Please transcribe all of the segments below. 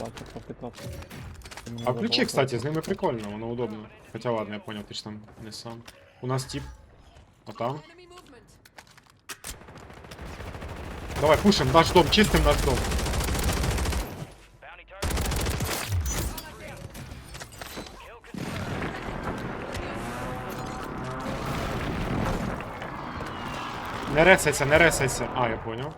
бачу, попитати. А включи, кстати, з ними прикольно, воно удобно. Хоча ладно, я понял, ти ж там не сам. У нас тип. А там. Давай, пушим наш дом, чистим наш дом. Не ресайся, не ресайся. А, я понял.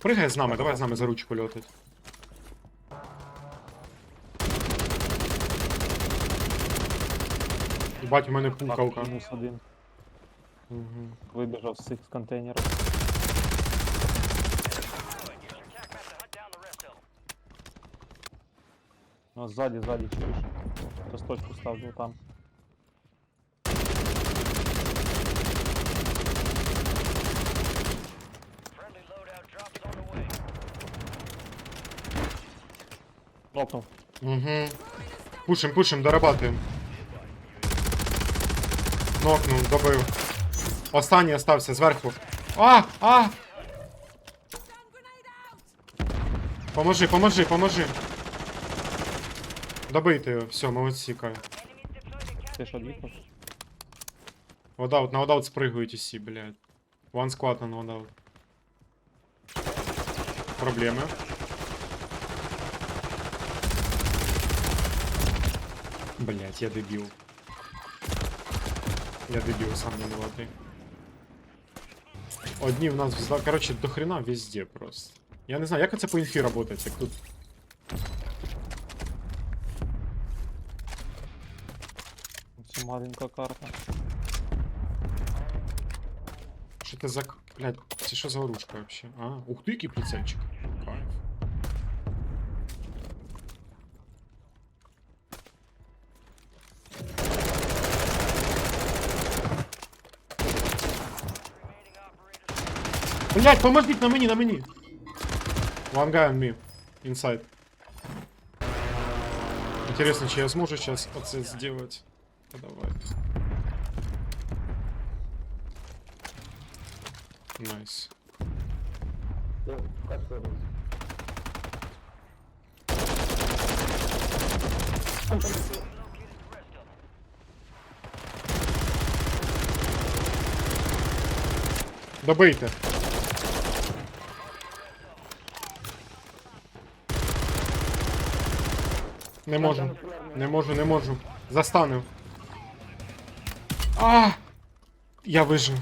Пригай з нами, давай з нами за ручку льотать. Бать, у мене пукалка. Мінус один. Угу. Вибіжав з цих контейнерів. Ну, ззаді, ззаді чуєш. Хтось точку ставлю там. Нокнув. Угу. Пушим, пушим, дорабатуємо. Нокнув, добив. Останній остався зверху. А! А! Поможи, поможи, поможи. Добийте його, все, молодці, Кай. Ти що відпав? Водаут, на водаут спрыгиваете си, блядь. One squad на водаут. Проблемы. Блять, я дебил. Я дебил, сам виноватый. Одни в нас взла... Короче, до хрена везде просто. Я не знаю, як це по інфі работает, як тут. Це маленька карта. Що це за... Блядь, це що за оружка вообще? А, ух ти, який прицельчик. Блять, поможіть на мені, на мені. One guy on me. Inside. Интересно, чи я зможу сейчас оце сделать? Давай. Найс. Добийте. Не можу. Не можу, не можу. Застану. А! Я вижив.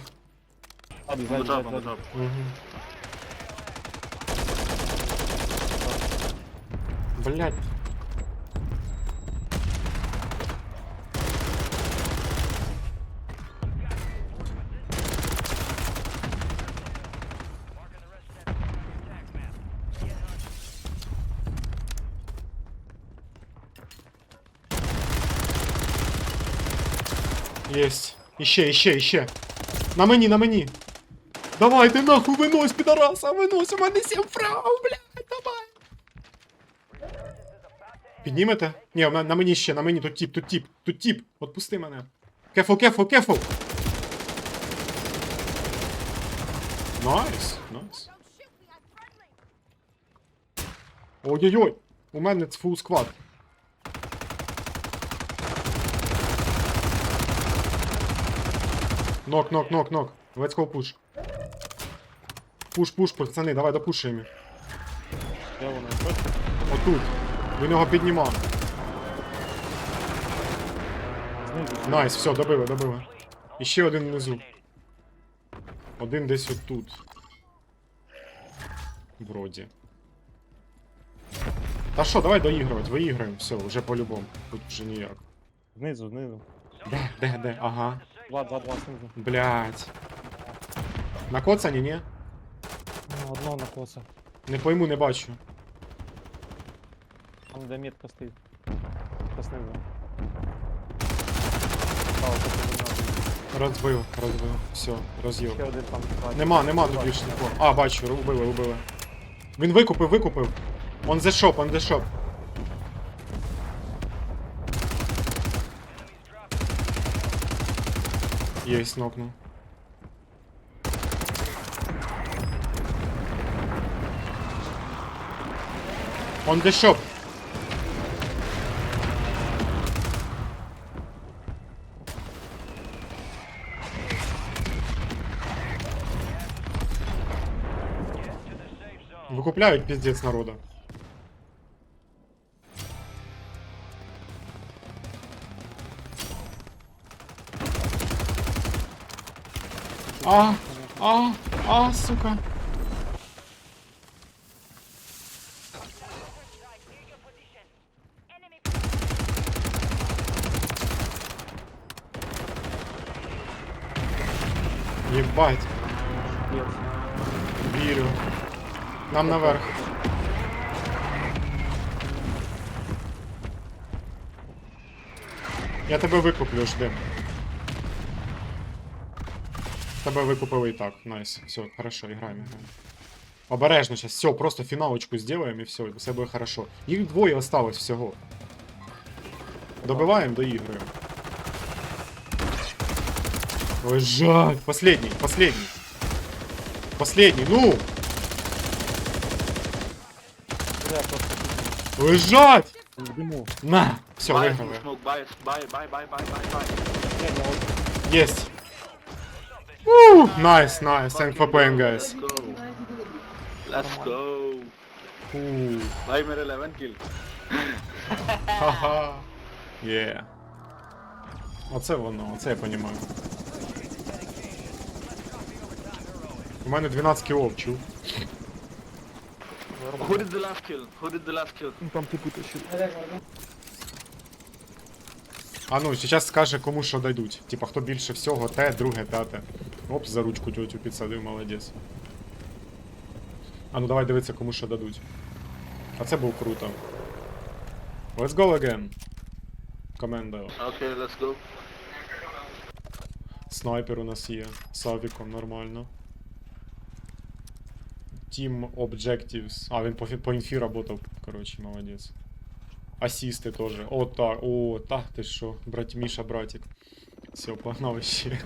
Угу. Блять. Єсть. Іще, іще, іще. На мені, на мені. Давай, ти нахуй винось, підараса, винось, у мене сім фрау, блядь, давай. Піднімете? Ні, на, на мені ще, на мені, тут тіп, тут тіп, тут тіп, отпусти мене. Кефу, кефу, кефу. Найс, найс. Ой-ой-ой, у мене фул сквад. Нок, нок, нок, нок. Let's go push. Пуш, пуш, пацани, давай допушуємо. Де воно? Отут. До нього піднімав. Найс, все, добили, добили. І ще один внизу. Один десь отут. Вроді. Та що, давай доігрувати, виіграємо, все, вже по-любому. Тут вже ніяк. Знизу, знизу. Де, де, де? Ага. Два, два, два знизу. Блять. На коцані, ні? Ну, одного на коса. Не пойму, не бачу. Там де метка стоїть. Та так Розбив, розбив. Все, роз'їв. Ще один там. ззаді. Нема, нема тут більше нікого. А, бачу, убили, убили. Він викупив, викупив. On the shop, on the shop. Єсть, нокнув. On the shop. Get to the А, а, а, сука. Єбать, Нет. вірю. Нам наверх. Я тебе викуплю, жди. Тебе викупили і так. Найс. Все, хорошо, играем, играем. Обережно сейчас. Все, просто фіналочку сделаем і все, все буде хорошо. Їх двоє осталось всього. Добиваємо, доіграємо. Ой, жаль. Последний, последний. Последний, ну! Бля, просто Лежать! в дыму. На! Все, Buy виграли. smoke, buy, buy, buy, buy, buy, buy, buy. Не, не, он Есть. Woo! Nice, nice. Thanks for playing, guys. Let's go. Let's go. Ooh. Bhai, mere 11 kill. Haha. yeah. Оце воно, оце я понимаю. У мене 12 кілов, чув. Who did the last kill? Who did the last kill? Ну там типу тащив. А ну, зараз скаже, кому що дадуть. Типа, хто більше всього, те, друге, п'яте. Оп, за ручку тьотю підсадив, молодець. А ну давай дивитися, кому що дадуть. А це був круто. Let's go again. Команда. Okay, let's go. Снайпер у нас є. З авіком нормально. Team Objectives. А, він по, по інфі работав, коротше, молодець. Асісти теж. О, так, о, так, ти що, брат Міша, братик. Все, погнав ще.